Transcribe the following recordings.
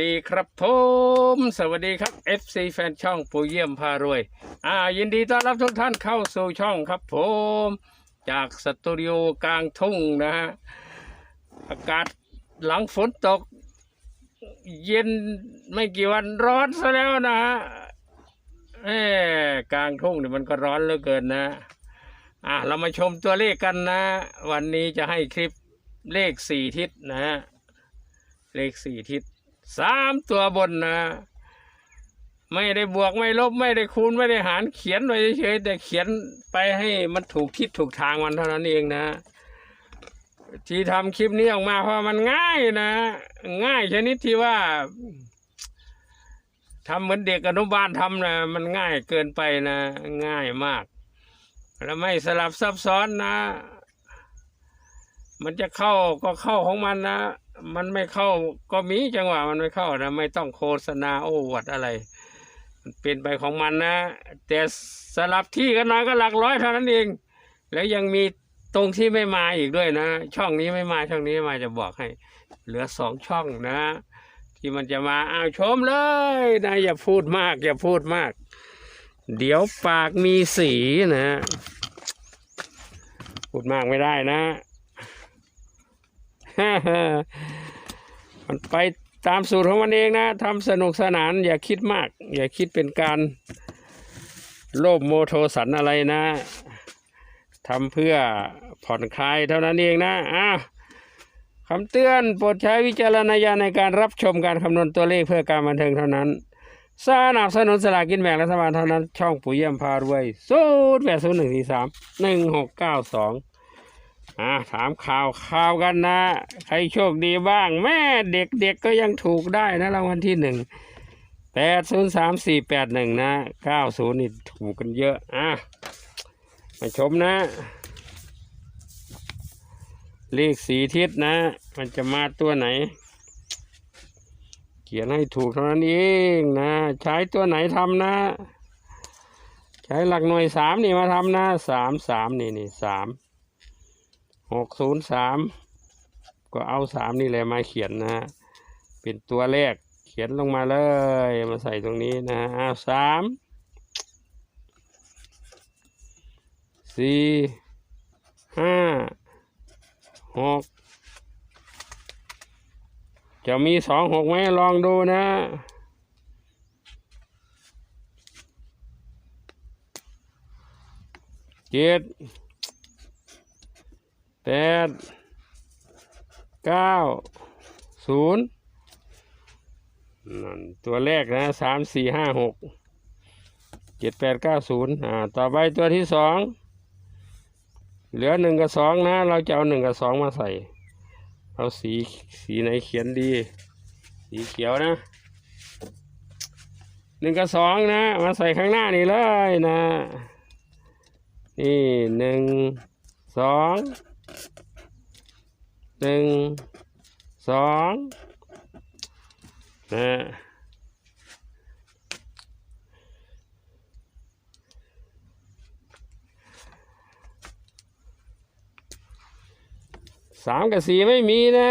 ดีครับผมสวัสดีครับ FC แฟนช่องปูเยี่ยมพารวย อ่า ยินดีต้อนรับทุกท่านเข้าสู่ช่องครับผม จากสตูดิโอกลางทุ่งนะฮะ อากาศหลังฝนตก เย็นไม่กี่วันร้อนซะแล้วนะฮะเอ้กลางทุ่งเนี่ยมันก็ร้อนเหลือเกินนะ อะเรามาชมตัวเลขกันนะ วันนี้จะให้คลิปเลขสี่ทิศนะฮะเลขสี่ทิศ สามตัวบนนะ ไม่ได้บวกไม่ลบไม่ได้คูณไม่ได้หารเขียนไว้เฉยๆแต่เขียนไปให้มันถูกทิศถูกทางมันเท่านั้นเองนะ ที่ทำคลิปนี้ออกมาเพราะมันง่ายนะ ง่ายชนิดที่ว่าทำเหมือนเด็กอนุบาลทำนะมันง่ายเกินไปนะ ง่ายมาก แล้วไม่สลับซับซ้อนนะ มันจะเข้าก็เข้าของมันนะ มันไม่เข้าก็มีจังหวะมันไม่เข้านะไม่ต้องโฆษณาโอ้อวดอะไร มันเป็นไปของมันนะ แต่สลับที่กันหน่อยก็หลักร้อยเท่านั้นเอง แล้วยังมีตรงที่ไม่มาอีกด้วยนะ ช่องนี้ไม่มาช่องนี้ไม่มาจะบอกให้ เหลือสองช่องนะ ที่มันจะมาอ้าวชมเลยนะอย่าพูดมาก อย่าพูดมาก เดี๋ยวปากมีสีนะพูดมากไม่ได้นะ มันไปตามสูตรของมันเองนะทำสนุกสนานอย่าคิดมาก อย่าคิดเป็นการโลภโมโทสันอะไรนะทำเพื่อผ่อนคลายเท่านั้นเองนะอ้าวคำเตือนโปรดใช้วิจารณญาณในการรับชมการคำนวณตัวเลขเพื่อการบันเทิงเท่านั้น สนับสนุนสลากกินแบ่งรัฐบาลเท่านั้น ช่องปุ๋ยเยี่ยมพารวยศูนย์แปดศูนย์หนึ่งสี่สามหนึ่งหกเก้าสอง อ่าถามข่าวข่าวกันนะ ใครโชคดีบ้าง แม่เด็กๆกก็ยังถูกได้นะรางวัลที่หนึ่งแปดศูนย์สามสี่แปดหนึ่งนะเก้าศูนย์นี่ถูกกันเยอะอะมาชมนะ เลขสีทิศนะ มันจะมาตัวไหน เขียนให้ถูกเท่านั้นเองนะ ใช้ตัวไหนทำนะ ใช้หลักหน่วยสามนี่มาทำนะสามสามนี่นี่สาม หกศูนย์สามก็เอาสามนี่แหละมาเขียนนะฮะเป็นตัวแรกเขียนลงมาเลยมาใส่ตรงนี้นะฮะเอาสามสี่ห้าหกจะมีสองหกไหมลองดูนะเจ็ด แปดเก้าศูนย์นั่นตัวแรกนะสามสี่ห้าหกเจ็ดแปดเก้าศูนย์อ่าต่อไปตัวที่สองเหลือหนึ่งกับสองนะ เราจะเอาหนึ่งกับสองมาใส่เอาสีสีไหนเขียนดี สีเขียวนะหนึ่งกับสองนะ มาใส่ข้างหน้านี่เลยนะ นี่หนึ่งสอง หนึ่งสองนะสามกับสี่ไม่มีนะ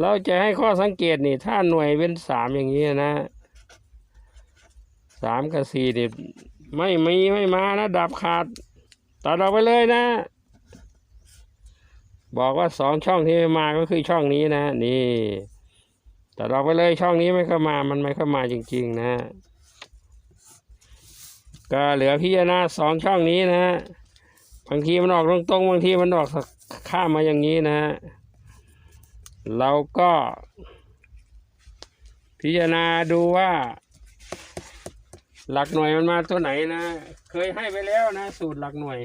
เราจะให้ข้อสังเกตนี่ ถ้าหน่วยเป็นสามอย่างนี้นะสามกับสี่นี่ไม่มีไม่มานะ ดับขาดตัดออกไปเลยนะ บอกว่าสองช่องที่ไม่มาก็คือช่องนี้นะ นี่ แตัดออกไปเลยช่องนี้ไม่เข้ามา มันไม่เข้ามาจริง ๆ นะก็เหลือพิจารณาสองช่องนี้นะบางทีมันออกตรงๆบางทีมันออกข้ามมาอย่างนี้นะเราก็ พิจารณาดูว่า หลักหน่วยมันมาตัวไหนนะ เคยให้ไปแล้วนะ สูตรหลักหน่วย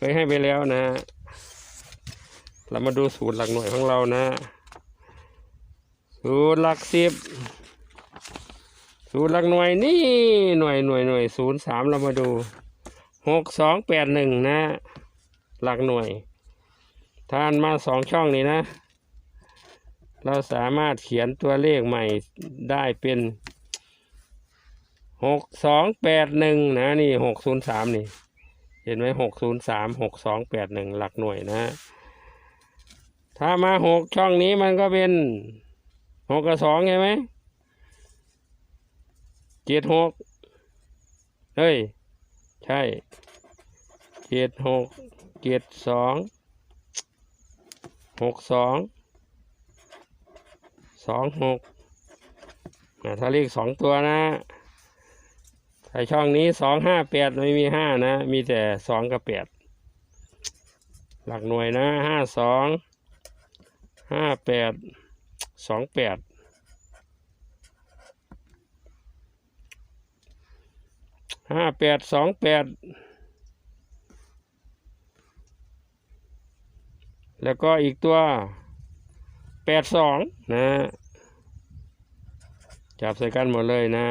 เคยให้ไปแล้วนะ เรามาดูสูตรหลักหน่วยของเรานะ สูตรหลักสิบสูตรหลักหน่วยนี่หน่วยหน่วยหน่วยศูนย์สามเรามาดูหกสองแปดหนึ่งนะ หลักหน่วย ทานมาสองช่องนี้นะ เราสามารถเขียนตัวเลขใหม่ได้เป็นหกสองแปดหนึ่งนะนี่หกศูนย์สามนี่ เห็นไหมหกศูนย์สามหกสองแปดหนึ่งหลักหน่วยนะ ถ้ามาหกช่องนี้มันก็เป็นหกกับสองใช่ไหมเจ็ดหกเฮ้ย ใช่เจ็ดหกเจ็ดสองหกสองสองหกถ้าเลขสองตัวนะ ถ้าช่องนี้สองห้าแปดไม่มีห้านะ มีแต่สองกับแปดหลักหน่วยนะห้าสองห้าแปดสองแปดห้าแปดสองแปดแล้วก็อีกตัวแปดสองนะจับใส่กันหมดเลยนะ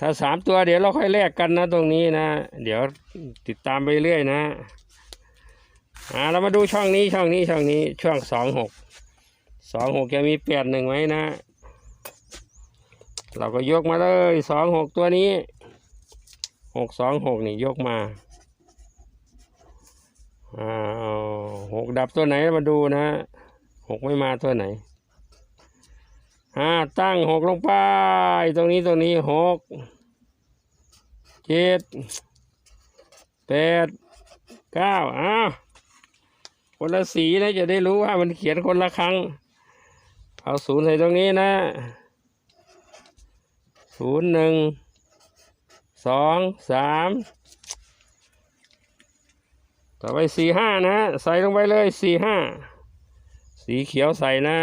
ถ้าสามตัวเดี๋ยวเราค่อยแลกกันนะตรงนี้นะ เดี๋ยวติดตามไปเรื่อยนะอ่าเรามาดูช่องนี้ช่องนี้ช่องนี้ช่วงสองหกสองหกจะมีแปดหนึ่งไหมนะ เราก็ยกมาเลยสองหกตัวนี้หกสองหกนี่ยกมาอ่าหกดับตัวไหนมาดูนะหกไม่มาตัวไหน อ่าตั้งหกลงไป ตรงนี้ตรงนี้หกเจ็ดแปดเก้าอ้าวคนละสีนะจะได้รู้ว่ามันเขียนคนละครั้ง เอาศูนย์ใส่ตรงนี้นะศูนย์หนึ่งสองสามต่อไปสี่ห้านะ ใส่ลงไปเลยสี่ห้าสีเขียวใส่นะ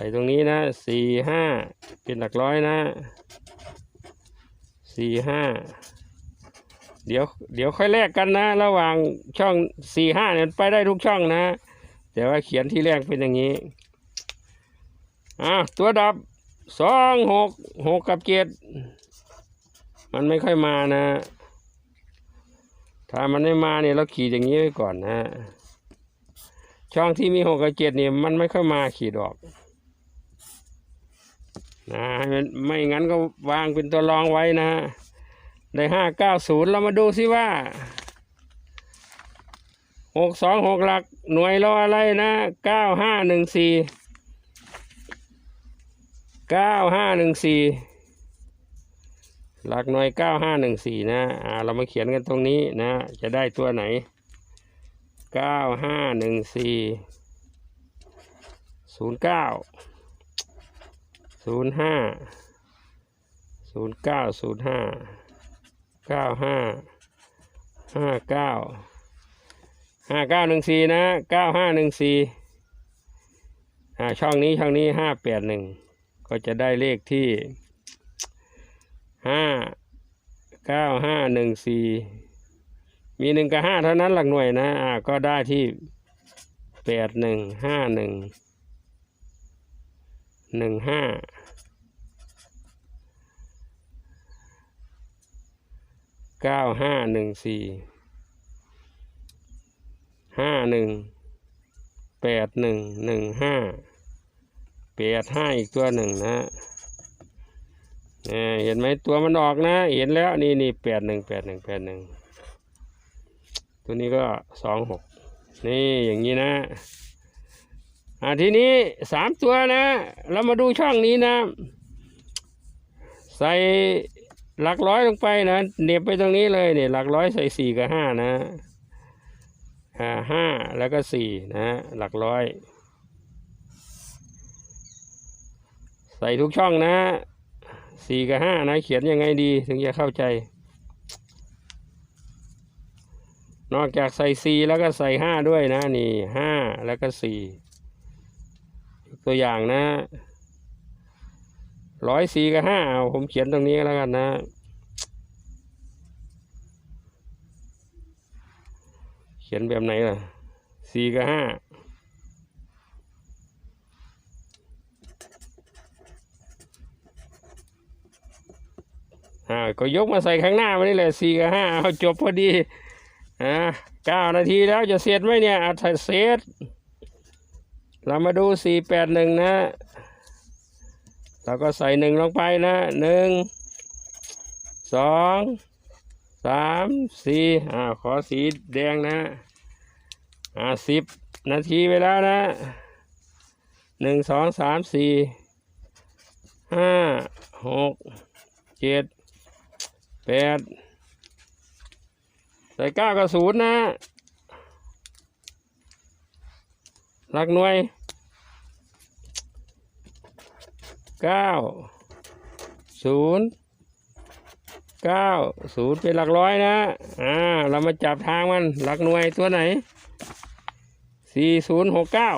ใส่ตรงนี้นะสี่ห้าเป็นหลักร้อยนะสี่ห้าเดี๋ยวเดี๋ยวค่อยแลกกันนะ ระหว่างช่องสี่ห้าเนี่ยไปได้ทุกช่องนะ แต่ว่าเขียนที่แรกเป็นอย่างนี้อะตัวดับสองหกหกกับเจ็ดมันไม่ค่อยมานะ ถ้ามันไม่มาเนี่ยเราขีดอย่างนี้ไว้ก่อนนะ ช่องที่มีหกกับเจ็ดเนี่ยมันไม่ค่อยมาขีดออก นะไม่งั้นก็วางเป็นตัวรองไว้นะได้ห้าเก้าศูนย์เรามาดูซิว่าหกสองหกหลักหน่วยเราอะไรนะเก้าห้าหนึ่งสี่เก้าห้าหนึ่งสี่หลักหน่วยเก้าห้าหนึ่งสี่นะอ่าเรามาเขียนกันตรงนี้นะ จะได้ตัวไหนเก้าห้าหนึ่งสี่ศูนย์เก้า ศูนย์ห้าศูนย์เก้าศูนย์ห้าเก้าห้าห้าเก้าห้าเก้าหนึ่งสี่นะเก้าห้าหนึ่งสี่อ่าช่องนี้ช่องนี้ห้าแปดหนึ่งก็จะได้เลขที่ห้าเก้าห้าหนึ่งสี่มีหนึ่งกับห้าเท่านั้นหลักหน่วยนะอ่าก็ได้ที่แปดหนึ่งห้าหนึ่ง หนึ่งห้าเก้าห้าหนึ่งสี่ห้าหนึ่งแปดหนึ่งหนึ่งห้าแปดห้าอีกตัวหนึ่งนะเนี่ยเห็นไหมตัวมันออกนะ เห็นแล้วนี่นี่แปดหนึ่งแปดหนึ่งแปดหนึ่งตัวนี้ก็สองหกนี่อย่างนี้นะ อ่าทีนี้สามตัวนะ เรามาดูช่องนี้นะ ใส่หลักร้อยลงไปนะเหน็บไปตรงนี้เลยเนี่ยหลักร้อยใส่สี่กับห้านะอ่าห้าแล้วก็สี่นะหลักร้อย ใส่ทุกช่องนะสี่กับห้านะ เขียนยังไงดีถึงจะเข้าใจ นอกจากใส่สี่แล้วก็ใส่ห้าด้วยนะ นี่ห้าแล้วก็สี่ ตัวอย่างนะร้อยสี่กับห้าเอาผมเขียนตรงนี้แล้วกันนะเขียนแบบไหนล่ะสี่กับห้าอ่าก็ยกมาใส่ข้างหน้ามานี่แหละสี่กับห้าเอาจบพอดีอ่าเก้านาทีแล้วจะเสร็จไหมเนี่ยเอาถ้าเสร็จ เรามาดูสี่แปดหนึ่งนะ เราก็ใส่หนึ่งลงไปนะหนึ่งสองสามสี่อ่าขอสีแดงนะอ่าสิบนาทีไปแล้วนะหนึ่งสองสามสี่ห้าหกเจ็ดแปดใส่เก้ากับศูนย์นะหลักหน่วย เก้าศูนย์เก้าศูนย์เป็นหลักร้อยนะ อ่า เรามาจับทางมันหลักหน่วยตัวไหนสี่ศูนย์หกเก้า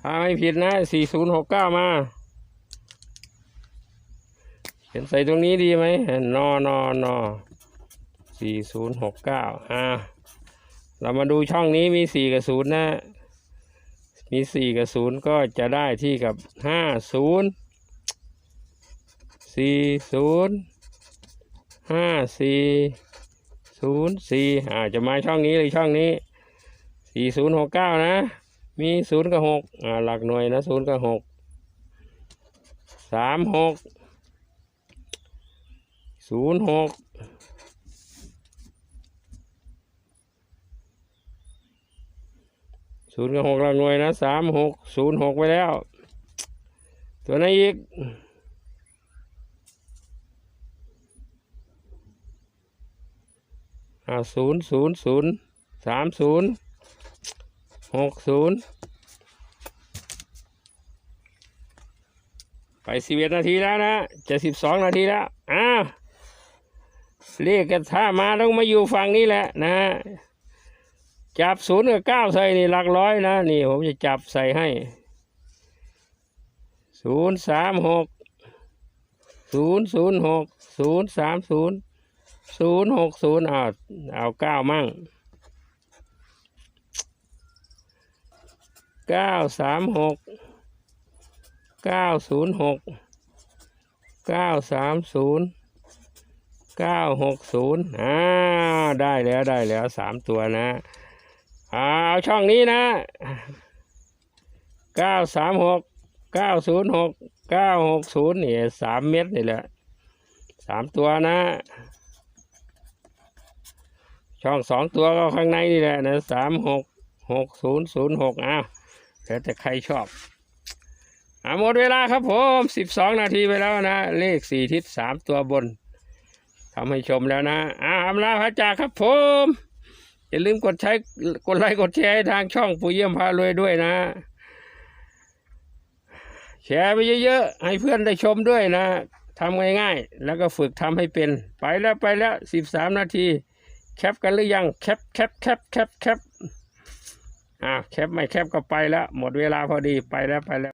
ถ้าไม่ผิดนะสี่ศูนย์หกเก้ามาเขียนใส่ตรงนี้ดีไหมนอนอนอสี่ศูนย์หกเก้าอ่า เรามาดูช่องนี้มีสี่กับศูนย์นะ มีสี่กับศูนย์ก็จะได้ที่กับห้าศูนย์สี่ศูนย์ห้าสี่ศูนย์สี่อ่าจะมาช่องนี้เลยช่องนี้สี่ศูนย์หกเก้านะ มีศูนย์กับหกอ่าหลักหน่วยนะศูนย์กับหกสามหกศูนย์หก ศูนย์กับหกหลักหน่วยนะสามหกศูนย์หกไปแล้ว ตัวไหนอีกอ่าศูนย์ศูนย์ศูนย์สามศูนย์หกศูนย์ไปสิบเอ็ดนาทีแล้วนะจะสิบสองนาทีแล้วอ้าวเรียกกันถ้ามาต้องมาอยู่ฝั่งนี้แหละนะ จับศูนย์กับเก้าใส่นี่หลักร้อยนะ นี่ผมจะจับใส่ให้ศูนย์สามหกศูนย์ศูนย์หกศูนย์สามศูนย์ศูนย์หกศูนย์เอาเอาเก้ามั่งเก้าสามหกเก้าศูนย์หกเก้าสามศูนย์เก้าหกศูนย์อ่าได้แล้วได้แล้วสามตัวนะ เอาช่องนี้นะเก้าสามหกเก้าศูนย์หกเก้าหกศูนย์นี่สามเม็ดนี่แหละสามตัวนะ ช่องสองตัวก็ข้างในนี่แหละนะสามหกหกศูนย์ศูนย์หกอ้าวแล้วแต่ใครชอบอ่าหมดเวลาครับผมสิบสองนาทีไปแล้วนะ เลขสี่ทิศสามตัวบนทำให้ชมแล้วนะอ่าอำลาพระจากครับผม อย่าลืมกดใช้กดไลค์กดแชร์ให้ทางช่องปู่เยี่ยมพารวยด้วยนะ แชร์ไปเยอะๆ ให้เพื่อนได้ชมด้วยนะทำง่ายๆ แล้วก็ฝึกทำให้เป็น ไปแล้วไปแล้วสิบสามนาที แคปกันหรือยัง แคปแคปแคปแคปแคปอ่าแคปไม่แคปก็ไปแล้ว หมดเวลาพอดีไปแล้วไปแล้ว